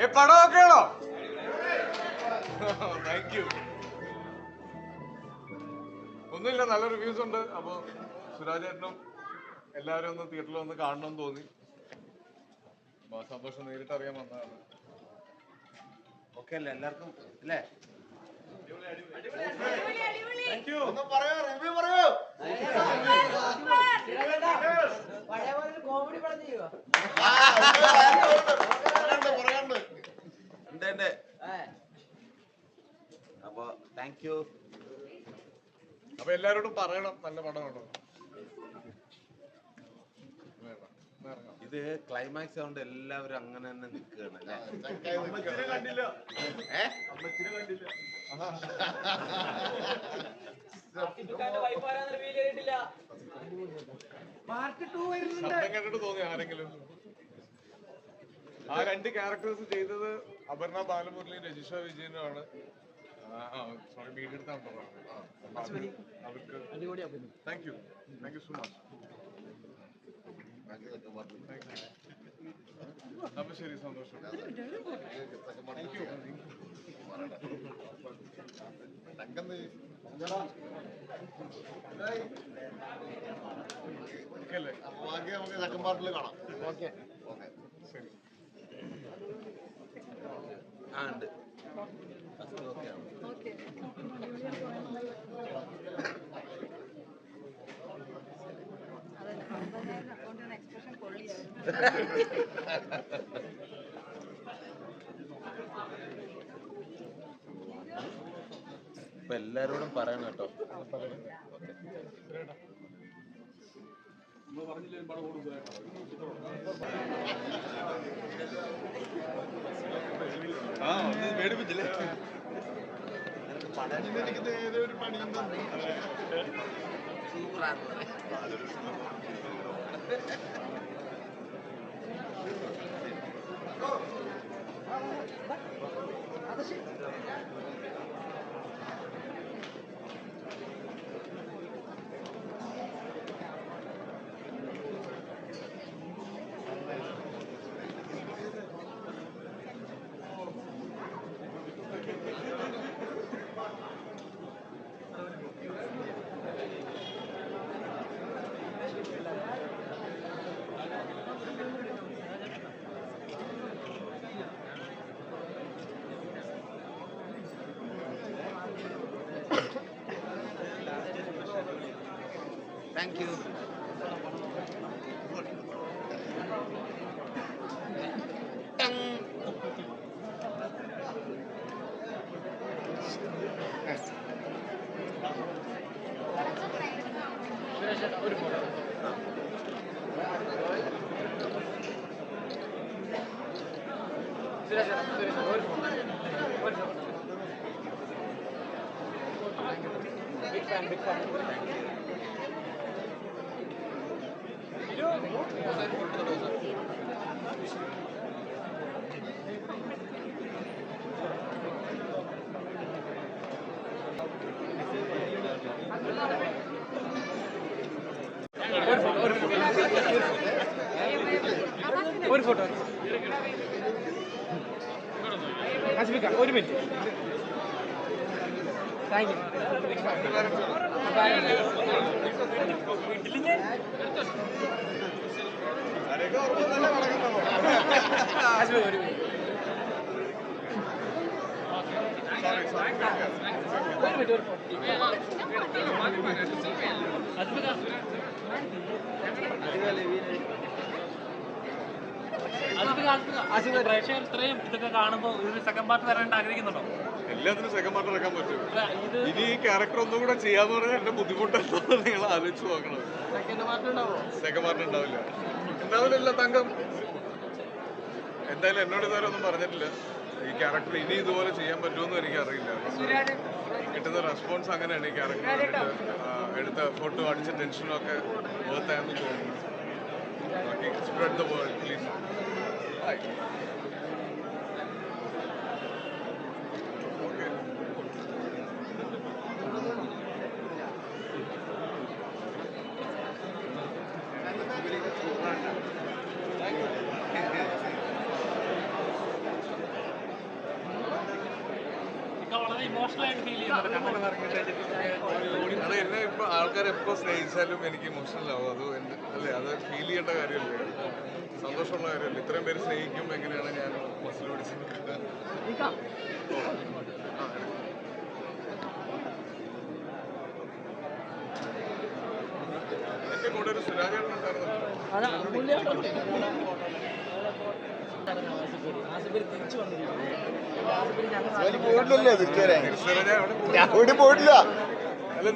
ഏ പടമൊക്കെ ആണോ? Thank you ഒന്നുമില്ല നല്ല റിവ്യൂസ് ഉണ്ട്. അപ്പൊ സുരാജേട്ടനും എല്ലാവരും ഒന്ന് തിയേറ്ററിൽ വന്ന് കാണണം തോന്നി. സന്തോഷം നേരിട്ട് അറിയാൻ വന്നതാണ്. ഓക്കെ അല്ലേ എല്ലാവർക്കും? അല്ലേ? പഴയ പോലെ ഒരു കോമഡി പടം ഉണ്ട് ഉണ്ട് അപ്പൊ താങ്ക് യു അപ്പൊ എല്ലാരോടും പറയണം നല്ല പടമാണോ ഇത് ക്ലൈമാക്സ് ആയതുകൊണ്ട് എല്ലാവരും അങ്ങനെ തന്നെ നിൽക്കുകയാണ് കണ്ടിട്ട് തോന്നി ആരെങ്കിലും? ആ രണ്ട് ക്യാരക്ടേഴ്സ് ചെയ്തത് അപർണ ബാലമുരളി രജിഷ വിജയനുമാണ്. സോറി മീഡിയ എടുത്താണ്ടോ അവർക്ക് thank you thank you so much അപ്പൊ ശരി സന്തോഷം. താങ്ക് യു ഓക്കെ അല്ലേ? സെക്കൻഡ് പാർട്ടിൽ കാണാം. First okay. കൊള്ളിയായിരുന്നു ഇപ്പൊ എല്ലാരോടും പറയണം കേട്ടോ. ആ ഒന്ന് പേടിപ്പിച്ചില്ലേ? എനിക്ക് ഏതോ ഒരു പണിയും തന്നു താങ്ക് യു ഒരു ഫോട്ടോ. ഹസ്ബിക്ക ഒരു മിനിറ്റ്. താങ്ക് യു അസ്മിക ഒരു മിനിറ്റ് ഒരു മിനിറ്റ് ഒരു ഫോട്ടോ പ്രേക്ഷകർ ഇത്രയും ഇതൊക്കെ കാണുമ്പോൾ ഇതിന് സെക്കൻഡ് പാർട്ട് വരാണ്ട് ആഗ്രഹിക്കുന്നുണ്ടോ എല്ലാത്തിനും സെക്കൻഡ് പാർട്ട് ഇറക്കാൻ പറ്റും. ഇനി ഈ ക്യാരക്ടർ ഒന്നും കൂടെ ചെയ്യാന്ന് പറഞ്ഞാൽ എന്റെ നിങ്ങൾ ആലോചിച്ച് നോക്കണം. സെക്കൻഡ് പാർട്ട് ഉണ്ടാവില്ല. ഉണ്ടാവില്ല തങ്കം. എന്തായാലും എന്നോട് ഇതുവരെ ഒന്നും പറഞ്ഞിട്ടില്ല. ഈ ക്യാരക്ടർ ഇനി ഇതുപോലെ ചെയ്യാൻ പറ്റുമെന്ന് എനിക്ക് അറിയില്ല കിട്ടുന്ന റെസ്പോൺസ് അങ്ങനെയാണ് ഈ ക്യാരക്ടർ എടുത്ത ഫോട്ടോ അടിച്ച ടെൻഷനും ഒക്കെ വേർത്തായെന്ന് തോന്നുന്നു. Spread the world please emotional ആയിട്ട് ഫീൽ ചെയ്യുന്നുണ്ട് കണ്ണൊക്കെ നിറഞ്ഞിട്ട് അത് എന്നെ ഇപ്പൊ ആൾക്കാർ എപ്പോ സ്നേഹിച്ചാലും എനിക്ക് ഇമോഷണൽ ആവും. അത് എന്റെ അല്ലേ? അത് ഫീൽ ചെയ്യേണ്ട കാര്യമല്ലേ? സന്തോഷമുള്ള കാര്യമല്ലേ? ഇത്രയും പേര് സ്നേഹിക്കും എങ്ങനെയാണ് ഞാൻ മസിൽ പിടിച്ചത് എന്റെ കൂടെ ഒരു സുരാജേട്ടൻ ഉണ്ടായിരുന്നു. പോയിട്ടില്ലല്ലേ തിരിച്ചു വരാൻ. ഞാൻ എവിടെ പോയിട്ടില്ല. അല്ല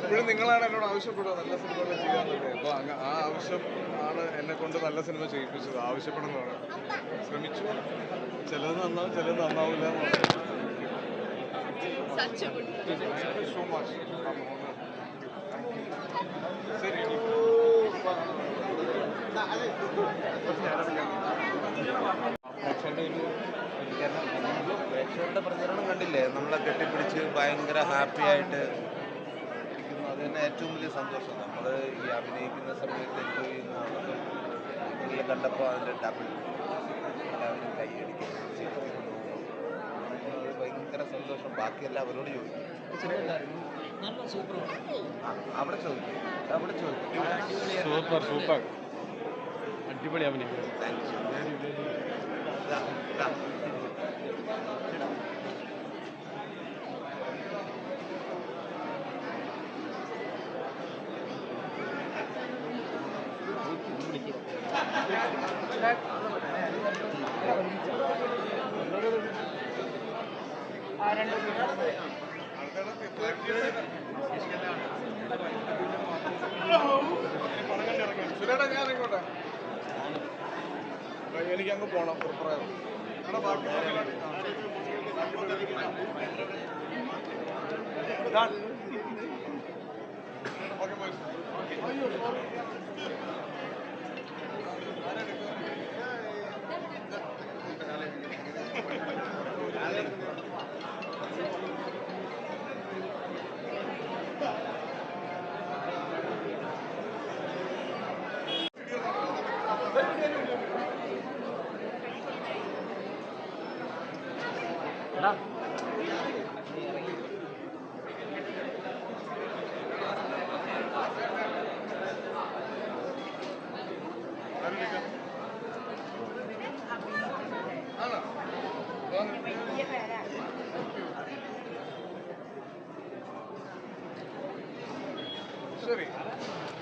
എപ്പോഴും നിങ്ങളാണ് എന്നോട് ആവശ്യപ്പെടുക നല്ല സിനിമകൾ ചെയ്യാന്നുള്ളത്. അപ്പൊ അങ്ങ- ആ ആവശ്യം ആണ് എന്നെ കൊണ്ട് നല്ല സിനിമ ചെയ്യിപ്പിച്ചത് ആവശ്യപ്പെടുന്നതാണ് ശ്രമിച്ചു. ചിലത് നന്നാവും ചിലത് നന്നാവില്ല സോ മച്ച്. ശരി. പ്രേക്ഷകരുടെ ഒരു പ്രതികരണം നമ്മൾ പ്രേക്ഷകരുടെ പ്രതികരണം കണ്ടില്ലേ? നമ്മളെ കെട്ടിപ്പിടിച്ച് ഭയങ്കര ഹാപ്പി ആയിട്ട് ഇരിക്കുന്നു. അത് തന്നെ ഏറ്റവും വലിയ സന്തോഷം. നമ്മൾ ഈ അഭിനയിക്കുന്ന സമയത്ത് എൻജോയ് ചെയ്യുന്ന ഇതിൽ കണ്ടപ്പോൾ അതിന്റെ ഡബിൾ എല്ലാവരും കൈയടിക്കുന്നു ചിരിക്കുന്നു അത് ഭയങ്കര സന്തോഷം. ബാക്കിയെല്ലാം അവരോട് ചോദിക്കും. അവിടെ ചോദിക്കും. അവിടെ ചോദിക്കും. സൂപ്പർ സൂപ്പർ അടിപൊളി അഭിനയം. സുരേട്ടാ ഞാൻ ഇങ്ങോട്ടെ. എനിക്ക് അങ്ങ് പോണം. പുറപ്പുറം എടാ ബാക്കി പരിപാടി. ആ.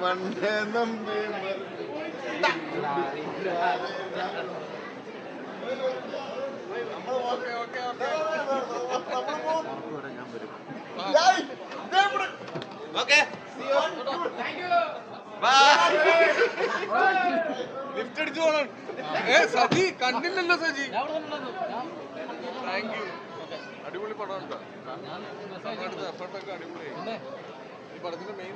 മണ്ണേ നമ്പി ലിഫ്റ്റ് അടിച്ചു പോണം ഏ സജി കണ്ടില്ലല്ലോ സജി താങ്ക് യു അടിപൊളി പടം എഫേർട്ടൊക്കെ അടിപൊളിയായി ഈ പടത്തിന്റെ മെയിൻ